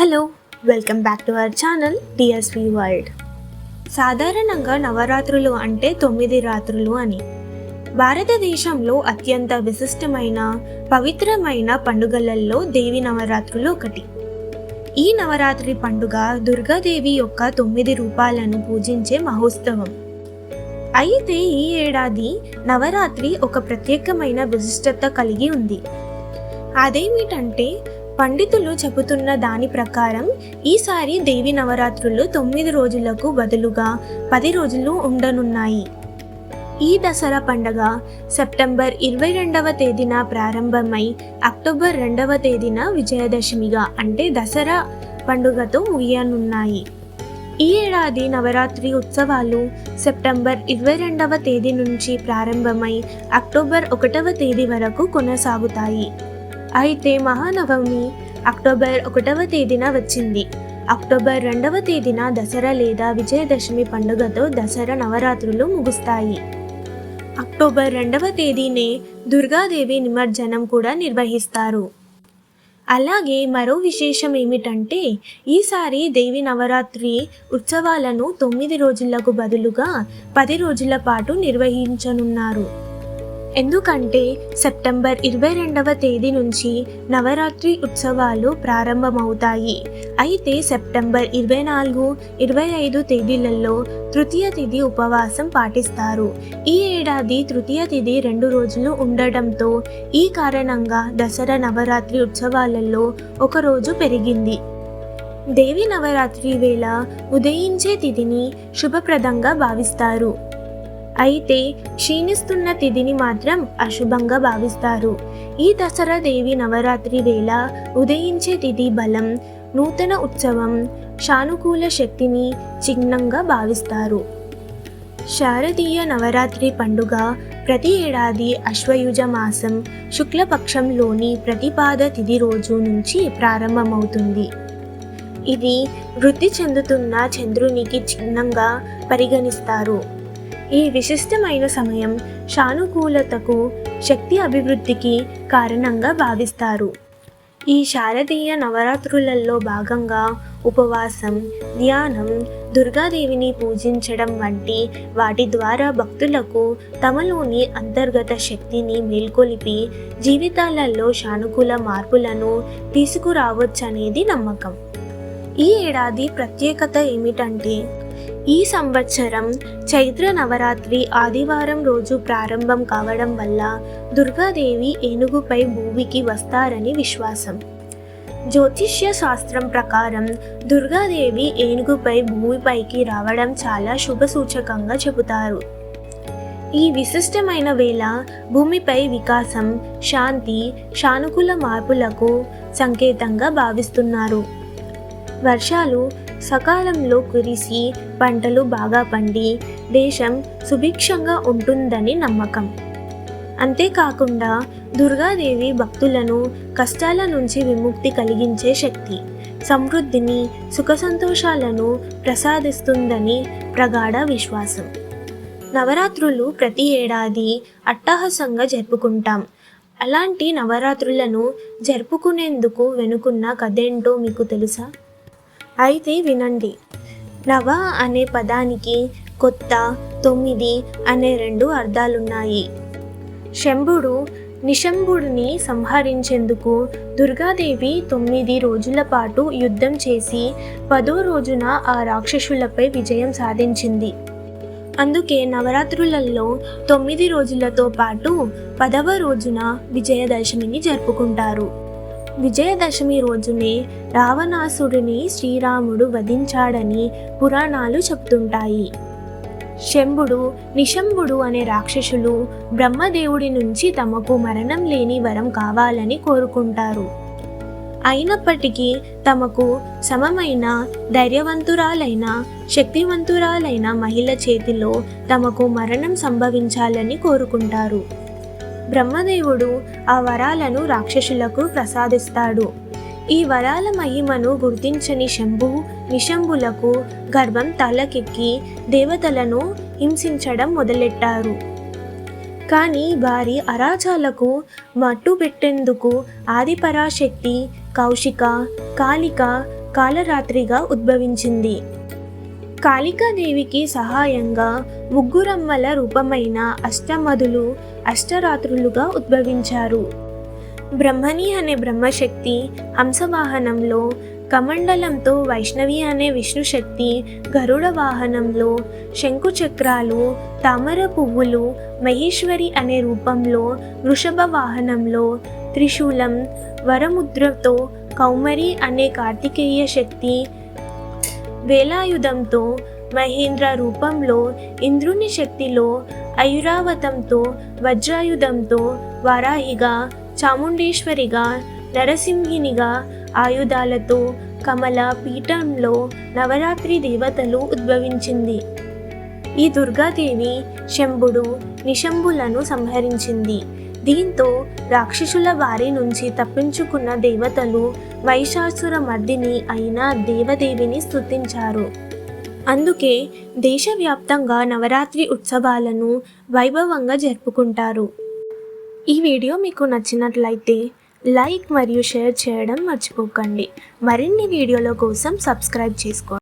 Hello welcome back to our channel DSV world సాధారణంగా నవరాత్రులు అంటే తొమ్మిది రాత్రులు అని. భారతదేశంలో అత్యంత విశిష్టమైన పవిత్రమైన పండుగలలో దేవి నవరాత్రులు ఒకటి. ఈ నవరాత్రి పండుగ దుర్గాదేవి యొక్క తొమ్మిది రూపాలను పూజించే మహోత్సవం. అయితే ఈ ఏడాది నవరాత్రి ఒక ప్రత్యేకమైన విశిష్టత కలిగి ఉంది. అదేమిటంటే పండితులు చెబుతున్న దాని ప్రకారం ఈసారి దేవి నవరాత్రులు తొమ్మిది రోజులకు బదులుగా పది రోజులు ఉండనున్నాయి. ఈ దసరా పండగ సెప్టెంబర్ ఇరవై రెండవ తేదీన ప్రారంభమై అక్టోబర్ రెండవ తేదీన విజయదశమిగా అంటే దసరా పండుగతో ముగియనున్నాయి. ఈ ఏడాది నవరాత్రి ఉత్సవాలు సెప్టెంబర్ ఇరవై రెండవ తేదీ నుంచి ప్రారంభమై అక్టోబర్ ఒకటవ తేదీ వరకు కొనసాగుతాయి. అయితే మహానవమి అక్టోబర్ ఒకటవ తేదీన వచ్చింది. అక్టోబర్ రెండవ తేదీన దసరా లేదా విజయదశమి పండుగతో దసరా నవరాత్రులు ముగుస్తాయి. అక్టోబర్ రెండవ తేదీనే దుర్గాదేవి నిమజ్జనం కూడా నిర్వహిస్తారు. అలాగే మరో విశేషం ఏమిటంటే ఈసారి దేవి నవరాత్రి ఉత్సవాలను తొమ్మిది రోజులకు బదులుగా పది రోజుల పాటు నిర్వహించనున్నారు. ఎందుకంటే సెప్టెంబర్ ఇరవై రెండవ తేదీ నుంచి నవరాత్రి ఉత్సవాలు ప్రారంభమవుతాయి. అయితే సెప్టెంబర్ ఇరవై నాలుగు ఇరవై ఐదు తేదీలలో తృతీయ తిథి ఉపవాసం పాటిస్తారు. ఈ ఏడాది తృతీయ తిథి రెండు రోజులు ఉండడంతో ఈ కారణంగా దసరా నవరాత్రి ఉత్సవాలలో ఒక రోజు పెరిగింది. దేవి నవరాత్రి వేళ ఉదయించే తిథిని శుభప్రదంగా భావిస్తారు. అయితే క్షీణిస్తున్న తిథిని మాత్రం అశుభంగా భావిస్తారు. ఈ దసరా దేవి నవరాత్రి వేళ ఉదయించే తిథి బలం నూతన ఉత్సవం సానుకూల శక్తిని చిహ్నంగా భావిస్తారు. శారదీయ నవరాత్రి పండుగ ప్రతి ఏడాది అశ్వయుజ మాసం శుక్లపక్షంలోని ప్రతిపాద తిథి రోజు నుంచి ప్రారంభమవుతుంది. ఇది వృద్ధి చెందుతున్న చంద్రునికి చిహ్నంగా పరిగణిస్తారు. ఈ విశిష్టమైన సమయం సానుకూలతకు శక్తి అభివృద్ధికి కారణంగా భావిస్తారు. ఈ శారదీయ నవరాత్రులలో భాగంగా ఉపవాసం ధ్యానం దుర్గాదేవిని పూజించడం వంటి వాటి ద్వారా భక్తులకు తమలోని అంతర్గత శక్తిని మేల్కొలిపి జీవితాలలో సానుకూల మార్పులను తీసుకురావచ్చనేది నమ్మకం. ఈ ఏడాది ప్రత్యేకత ఏమిటంటే ఈ సంవత్సరం చైత్ర నవరాత్రి ఆదివారం రోజు ప్రారంభం కావడం వల్ల దుర్గాదేవి ఏనుగుపై భూమికి వస్తారని విశ్వాసం. జ్యోతిష్య శాస్త్రం ప్రకారం దుర్గాదేవి ఏనుగుపై భూమిపైకి రావడం చాలా శుభ సూచకంగా చెబుతారు. ఈ విశిష్టమైన వేళ భూమిపై వికాసం శాంతి సానుకూల మార్పులకు సంకేతంగా భావిస్తున్నారు. వర్షాలు సకాలంలో కురిసి పంటలు బాగా పండి దేశం సుభిక్షంగా ఉంటుందని నమ్మకం. అంతేకాకుండా దుర్గాదేవి భక్తులను కష్టాల నుంచి విముక్తి కలిగించే శక్తి సమృద్ధిని సుఖ సంతోషాలను ప్రసాదిస్తుందని ప్రగాఢ విశ్వాసం. నవరాత్రులు ప్రతి ఏడాది అట్టహాసంగా జరుపుకుంటాం. అలాంటి నవరాత్రులను జరుపుకునేందుకు వెనుకున్న కథేంటో మీకు తెలుసా? అయితే వినండి. నవ అనే పదానికి కొత్త తొమ్మిది అనే రెండు అర్థాలున్నాయి. శంభుడు నిశంభుడిని సంహరించేందుకు దుర్గాదేవి తొమ్మిది రోజుల పాటు యుద్ధం చేసి పదో రోజున ఆ రాక్షసులపై విజయం సాధించింది. అందుకే నవరాత్రులలో తొమ్మిది రోజులతో పాటు పదవ రోజున విజయదశమిని జరుపుకుంటారు. విజయదశమి రోజునే రావణాసుడిని శ్రీరాముడు వధించాడని పురాణాలు చెప్తుంటాయి. శంభుడు నిశంభుడు అనే రాక్షసులు బ్రహ్మదేవుడి నుంచి తమకు మరణం లేని వరం కావాలని కోరుకుంటారు. అయినప్పటికీ తమకు సమమైన ధైర్యవంతురాలైన శక్తివంతురాలైన మహిళ చేతిలో తమకు మరణం సంభవించాలని కోరుకుంటారు. బ్రహ్మదేవుడు ఆ వరాలను రాక్షసులకు ప్రసాదిస్తాడు. ఈ వరాల మహిమను గుర్తించని శంభు నిశంభులకు గర్వం తలకెక్కి దేవతలను హింసించడం మొదలెట్టారు. కానీ వారి అరాచాలకు మట్టు పెట్టేందుకు ఆదిపరాశక్తి కౌశిక కాళిక కాలరాత్రిగా ఉద్భవించింది. కాళికాదేవికి సహాయంగా ముగ్గురమ్మల రూపమైన అష్టమధులు అష్టరాత్రులుగా ఉద్భవించారు. బ్రహ్మణి అనే బ్రహ్మశక్తి హంసవాహనంలో కమండలంతో వైష్ణవి అనే విష్ణుశక్తి గరుడ వాహనంలో శంకుచక్రాలు తామర పువ్వులు మహేశ్వరి అనే రూపంలో వృషభ వాహనంలో త్రిశూలం వరముద్రతో కౌమరి అనే కార్తికేయ శక్తి వేలాయుధంతో మహేంద్ర రూపంలో ఇంద్రుని శక్తిలో ఐరావతంతో వజ్రాయుధంతో వారాహిగా చాముండేశ్వరిగా నరసింహినిగా ఆయుధాలతో కమల పీఠంలో నవరాత్రి దేవతలు ఉద్భవించింది. ఈ దుర్గాదేవి శంభుడు నిశంభులను సంహరించింది. దీంతో రాక్షసుల వారి నుంచి తప్పించుకున్న దేవతలు వైశాసుర మర్దిని అయిన దేవదేవిని స్తుతించారు. అందుకే దేశవ్యాప్తంగా నవరాత్రి ఉత్సవాలను వైభవంగా జరుపుకుంటారు. ఈ వీడియో మీకు నచ్చినట్లయితే లైక్ మరియు షేర్ చేయడం మర్చిపోకండి. మరిన్ని వీడియోల కోసం సబ్స్క్రైబ్ చేసుకోండి.